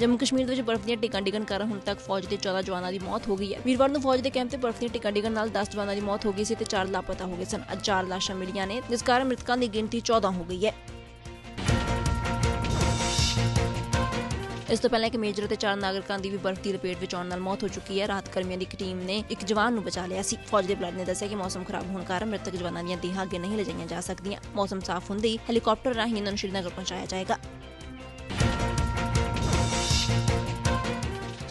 ਜੰਮੂ ਕਸ਼ਮੀਰ ਦੇ ਵਿੱਚ ਬਰਫ਼ ਦੀਆਂ ਟਿਕਾਂ ਡਿੱਗਣ ਕਾਰਨ ਹੁਣ ਤੱਕ ਫੌਜ ਦੇ 14 ਜਵਾਨਾਂ ਦੀ ਮੌਤ ਹੋ ਗਈ ਹੈ। ਵੀਰਵਾਰ ਨੂੰ ਫੌਜ ਦੇ ਕੈਂਪ ਤੇ ਬਰਫ਼ ਦੀਆਂ ਟਿਕਾਂ ਡਿੱਗਣ ਨਾਲ 10 ਜਵਾਨਾਂ ਦੀ ਮੌਤ ਹੋ ਗਈ ਸੀ ਤੇ 4 ਲਾਪਤਾ ਹੋ ਗਏ ਸਨ। ਅੱਜ 4 ਲਾਸ਼ਾਂ ਮਿਲੀਆਂ ਨੇ, ਜਿਸ ਕਾਰਨ ਮ੍ਰਿਤਕਾਂ ਦੀ ਗਿਣਤੀ 14 ਹੋ ਗਈ ਹੈ। ਇਸ ਤੋਂ ਪਹਿਲਾਂ ਇੱਕ ਮੇਜਰ ਤੇ ਚਾਰ ਨਾਗਰਿਕਾਂ ਦੀ ਵੀ ਬਰਫ਼ ਦੀ ਲਪੇਟ ਵਿੱਚ ਆਉਣ ਨਾਲ ਮੌਤ ਹੋ ਚੁੱਕੀ ਹੈ। ਰਾਹਤ ਕਰਮੀਆਂ ਦੀ ਇੱਕ ਟੀਮ ਨੇ ਇੱਕ ਜਵਾਨ ਨੂੰ ਬਚਾ ਲਿਆ ਸੀ। ਫੌਜ ਦੇ ਬਲੱਡ ਨੇ ਦੱਸਿਆ ਕਿ ਮੌਸਮ ਖਰਾਬ ਹੋਣ ਕਾਰਨ ਮ੍ਰਿਤਕ ਜਵਾਨਾਂ ਦੀਆਂ ਦੇਹਾਂ ਅੱਗੇ ਨਹੀਂ ਲਿਜਾਈਆਂ ਜਾ ਸਕਦੀਆਂ। ਮੌਸਮ ਸਾਫ਼ ਹੁੰਦੇ ਹੀ ਹੈਲੀਕਾਪਟਰ ਰਾਹੀਂ ਇਹਨਾਂ ਨੂੰ ਸ਼੍ਰੀਨਗਰ ਪਹੁੰਚਾਇਆ ਜਾਏਗਾ।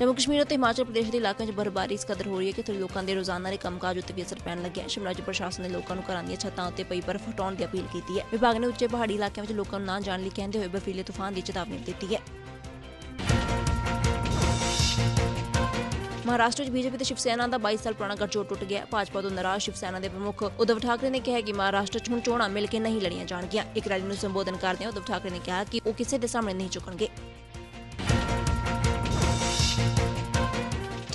ਜੰਮੂ ਕਸ਼ਮੀਰ ਅਤੇ ਹਿਮਾਚਲ ਪ੍ਰਦੇਸ਼ ਦੇ ਇਲਾਕਿਆਂ 'ਚ ਬਰਬਾਰੀ ਇਸ ਕਦਰ ਹੋ ਰਹੀ ਹੈ ਕਿ ਇੱਥੇ ਲੋਕਾਂ ਦੇ ਰੋਜ਼ਾਨਾ ਦੇ ਕੰਮਕਾਜ ਉੱਤੇ ਵੀ ਅਸਰ ਪੈਣ ਲੱਗਿਆ ਹੈ। ਸ਼ਿਮਲਾ 'ਚ ਪ੍ਰਸ਼ਾਸਨ ਨੇ ਲੋਕਾਂ ਨੂੰ ਘਰਾਂ ਦੀਆਂ ਛੱਤਾਂ ਉੱਤੇ ਪਈ ਬਰਫ਼ ਹਟਾਉਣ ਦੀ ਅਪੀਲ ਕੀਤੀ ਹੈ। ਵਿਭਾਗ ਨੇ ਉੱਚੇ ਪਹਾੜੀ ਇਲਾਕਿਆਂ ਵਿੱਚ ਲੋਕਾਂ ਨੂੰ ਨਾ ਜਾਣ ਲਈ ਕਹਿੰਦੇ ਹੋਏ ਬਰਫੀਲੇ ਤੂਫਾਨ ਦੀ ਚੇਤਾਵਨੀ ਦਿੱਤੀ ਹੈ। ਮਹਾਰਾਸ਼ਟਰ ਵਿੱਚ ਬੀਜੇਪੀ ਤੇ ਸ਼ਿਵ ਸੈਨਾ ਦਾ 22 ਸਾਲ ਪੁਰਾਣਾ ਗੱਠਜੋੜ ਟੁੱਟ ਗਿਆ। ਭਾਜਪਾ ਤੋਂ ਨਾਰਾਜ਼ ਸ਼ਿਵ ਸੈਨਾ ਦੇ ਪ੍ਰਮੁੱਖ ਉਧਵ ਠਾਕਰੇ ਨੇ ਕਿਹਾ ਕਿ ਮਹਾਰਾਸ਼ਟਰ 'ਚ ਹੁਣ ਚੋਣਾਂ ਮਿਲ ਕੇ ਨਹੀਂ ਲੜੀਆਂ ਜਾਣਗੀਆਂ। ਇੱਕ ਰੈਲੀ ਨੂੰ ਸੰਬੋਧਨ ਕਰਦਿਆਂ ਉਧਵ ਠਾਕਰੇ ਨੇ ਕਿਹਾ ਕਿ ਉਹ ਕਿਸੇ ਦੇ ਸਾਹਮਣੇ ਨਹੀਂ ਝੁਕਣਗੇ।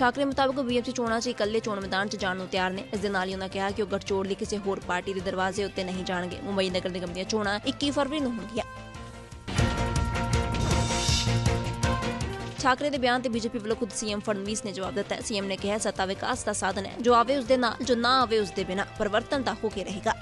ਠਾਕਰੇ ਮੁਤਾਬਕ ਬੀਐਮਸੀ ਚੋਣਾਂ 'ਚ ਇਕੱਲੇ ਚੋਣ ਮੈਦਾਨ 'ਚ ਜਾਣ ਨੂੰ ਤਿਆਰ ਨੇ। ਇਸ ਦੇ ਨਾਲ ਹੀ ਉਹਨਾਂ ਕਿਹਾ ਕਿ ਉਹ ਗੱਠਜੋੜ ਲਈ ਕਿਸੇ ਹੋਰ ਪਾਰਟੀ ਦੇ ਦਰਵਾਜ਼ੇ ਉੱਤੇ ਨਹੀਂ ਜਾਣਗੇ। ਮੁੰਬਈ ਨਗਰ ਨਿਗਮ ਦੀਆਂ ਚੋਣਾਂ 21 ਫਰਵਰੀ ਨੂੰ ਹੋਣਗੀਆਂ। ਠਾਕਰੇ ਦੇ ਬਿਆਨ ਤੇ ਬੀਜੇਪੀ ਵੱਲੋਂ ਖੁਦ ਸੀਐਮ ਫੜਨਵੀਸ ਨੇ ਜਵਾਬ ਦਿੱਤਾ। ਹੈ ਸੀਐਮ ਨੇ ਕਿਹਾ, ਸੱਤਾ ਵਿਕਾਸ ਦਾ ਸਾਧਨ ਹੈ। ਜੋ ਆਵੇ ਉਸ ਦੇ ਨਾਲ, ਜੋ ਨਾ ਆਵੇ ਉਸ ਦੇ ਬਿਨਾ ਪਰਿਵਰਤਨ ਤਾਂ ਹੋ ਕੇ ਰਹੇਗਾ।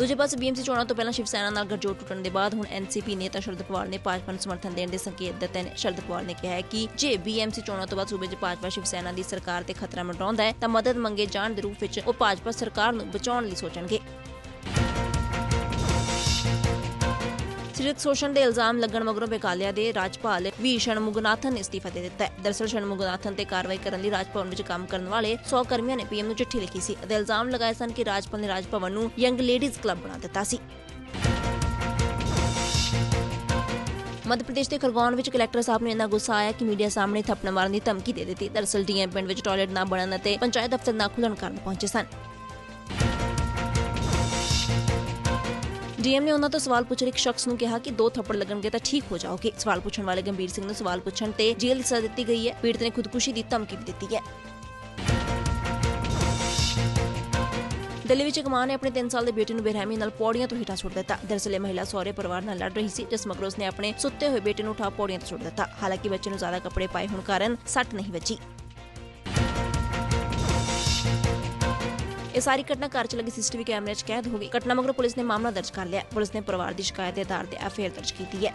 ਦੂਜੇ ਪਾਸੇ ਬੀਐਮਸੀ ਚੋਣਾਂ ਤੋਂ ਪਹਿਲਾਂ ਸ਼ਿਵ ਸੈਨਾ ਨਾਲ ਗਰਜੋੜ ਟੁੱਟਣ ਦੇ ਬਾਅਦ ਹੁਣ ਐਨਸੀਪੀ ਨੇਤਾ ਸ਼ਰਦ ਪਵਾਰ ਨੇ ਭਾਜਪਾ ਨੂੰ ਸਮਰਥਨ ਦੇਣ ਦੇ ਸੰਕੇਤ ਦਿੱਤੇ ਨੇ। ਸ਼ਰਦ ਪਵਾਰ ਨੇ ਕਿਹਾ ਹੈ ਕਿ ਜੇ ਬੀਐਮਸੀ ਚੋਣਾਂ ਤੋਂ ਬਾਅਦ ਸੂਬੇ 'ਚ ਭਾਜਪਾ ਸ਼ਿਵ ਸੈਨਾ ਦੀ ਸਰਕਾਰ ਤੇ ਖਤਰਾ ਮੰਡਰਾਉਂਦਾ ਹੈ, ਤਾਂ ਮਦਦ ਮੰਗੇ ਜਾਣ ਦੇ ਰੂਪ ਵਿੱਚ ਉਹ ਭਾਜਪਾ ਸਰਕਾਰ ਨੂੰ ਬਚਾਉਣ ਲਈ ਸੋਚਣਗੇ। ਸਰੀਰਕ ਸ਼ੋਸ਼ਣ ਦੇ ਇਲਜ਼ਾਮ ਲੱਗਣ ਮਗਰੋਂ ਬੇਕਾਲਿਆ ਦੇ ਰਾਜਪਾਲ ਵੀ ਸ਼ਣਮੁਗਨਾਥਨ ਨੇ ਅਸਤੀਫਾ ਦੇ ਦਿੱਤਾ ਹੈ। ਦਰਅਸਲ ਸ਼ਣਮੁਗਨਾਥਨ ਤੇ ਕਾਰਵਾਈ ਕਰਨ ਲਈ ਰਾਜਭਵਨ ਵਿੱਚ ਕੰਮ ਕਰਨ ਵਾਲੇ 100 ਕਰਮੀਆਂ ਨੇ ਪੀਐਮ ਨੂੰ ਚਿੱਠੀ ਲਿਖੀ ਸੀ। ਅਤੇ ਇਲਜ਼ਾਮ ਲਗਾਏ ਸਨ ਕਿ ਰਾਜਪਾਲ ਨੇ ਰਾਜਭਵਨ ਨੂੰ ਯੰਗ ਲੇਡੀਜ਼ ਕਲੱਬ ਬਣਾ ਦਿੱਤਾ ਸੀ। ਮੱਧ ਪ੍ਰਦੇਸ਼ ਦੇ ਖਰਗੋਨ ਵਿੱਚ ਕਲੈਕਟਰ ਸਾਹਿਬ ਨੂੰ ਇੰਨਾ ਗੁੱਸਾ ਆਇਆ ਕਿ ਮੀਡੀਆ ਸਾਹਮਣੇ ਥੱਪੜ ਮਾਰਨ ਦੀ ਧਮਕੀ ਦੇ ਦਿੱਤੀ। ਦਰਅਸਲ ਡੀਐਮ ਪਿੰਡ ਵਿੱਚ ਟਾਇਲਟ ਨਾ ਬਣਨ ਅਤੇ ਪੰਚਾਇਤ ਦਫ਼ਤਰ ਨਾ ਖੁੱਲਣ ਕਾਰਨ ਪਹੁੰਚੇ ਸਨ। ਡੀਐਮ ਨੇ ਉਹਨਾਂ ਤੋਂ ਸਵਾਲ ਪੁੱਛ ਰਹੇ ਇੱਕ ਸ਼ਖਸ ਨੂੰ ਕਿਹਾ ਕਿ ਦੋ ਥੱਪੜ ਲੱਗਣਗੇ ਤਾਂ ਠੀਕ ਹੋ ਜਾਓਗੇ। ਸਵਾਲ ਪੁੱਛਣ ਵਾਲੇ ਗੰਭੀਰ ਸਿੰਘ ਨੂੰ ਸਵਾਲ ਪੁੱਛਣ ਤੇ ਜੇਲ੍ਹ ਸਜ਼ਾ ਦਿੱਤੀ ਗਈ ਹੈ। ਪੀੜਤ ਨੇ ਖੁਦਕੁਸ਼ੀ ਦੀ ਧਮਕੀ ਵੀ ਦਿੱਤੀ ਹੈ। ਦਿੱਲੀ ਵਿੱਚ ਇੱਕ ਮਾਂ ਨੇ ਆਪਣੇ 3 ਸਾਲ ਦੇ ਬੇਟੇ ਨੂੰ ਬੇਰਹਿਮੀ ਨਾਲ ਪੌੜੀਆਂ ਤੋਂ ਹੇਠਾਂ ਸੁੱਟ ਦਿੱਤਾ। ਦਰਅਸਲ ਇਹ ਮਹਿਲਾ ਸਹੁਰੇ ਪਰਿਵਾਰ ਨਾਲ ਲੜ ਰਹੀ ਸੀ, ਜਿਸ ਮਗਰੋਂ ਉਸਨੇ ਆਪਣੇ ਸੁੱਤੇ ਹੋਏ ਬੇਟੇ ਨੂੰ ਉਠਾ ਪੌੜੀਆਂ ਤੋਂ ਸੁੱਟ ਦਿੱਤਾ। ਹਾਲਾਂਕਿ ਬੱਚੇ ਨੂੰ ਜ਼ਿਆਦਾ ਕੱਪੜੇ ਪਾਏ ਹੋਣ ਕਾਰਨ ਸੱਟ ਨਹੀਂ ਵੱਜੀ। ਇਹ ਸਾਰੀ ਘਟਨਾ ਘਰ 'ਚ ਲੱਗੇ ਸੀਸੀਟੀਵੀ ਕੈਮਰੇ 'ਚ ਕੈਦ ਹੋ ਗਈ। ਘਟਨਾ ਮਗਰੋਂ ਪੁਲਿਸ ਨੇ ਮਾਮਲਾ ਦਰਜ ਕਰ ਲਿਆ। ਪੁਲਿਸ ਨੇ ਪਰਿਵਾਰ ਦੀ ਸ਼ਿਕਾਇਤ ਦੇ ਆਧਾਰ ਤੇ ਐਫਆਈਆਰ ਦਰਜ ਕੀਤੀ ਹੈ।